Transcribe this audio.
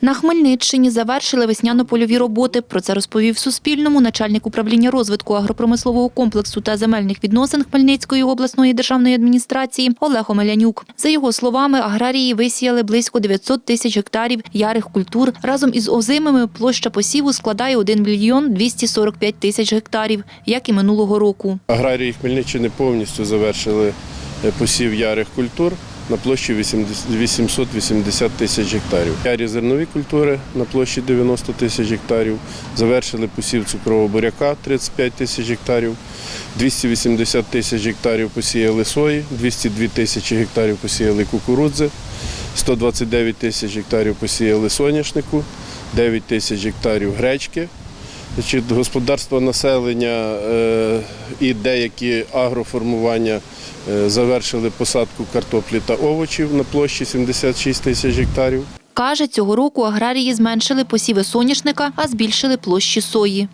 На Хмельниччині завершили весняно-польові роботи. Про це розповів Суспільному начальник управління розвитку агропромислового комплексу та земельних відносин Хмельницької обласної державної адміністрації Олег Омелянюк. За його словами, аграрії висіяли близько 900 тисяч гектарів ярих культур. Разом із озимими площа посіву складає 1 мільйон 245 тисяч гектарів, як і минулого року. Аграрії Хмельниччини повністю завершили е, посів ярих культур на площі 80 880 тисяч гектарів. Ярі зернові культури на площі 90 тисяч гектарів. Завершили посів цукрового буряка 35 тисяч гектарів, 280 тисяч гектарів посіяли сої, 202 тисячі гектарів посіяли кукурудзи, 129 тисяч гектарів посіяли соняшнику, 9 тисяч гектарів гречки. Господарство населення е, і деякі агроформування завершили посадку картоплі та овочів на площі 76 тисяч гектарів. Каже, цього року аграрії зменшили посіви соняшника, а збільшили площі сої.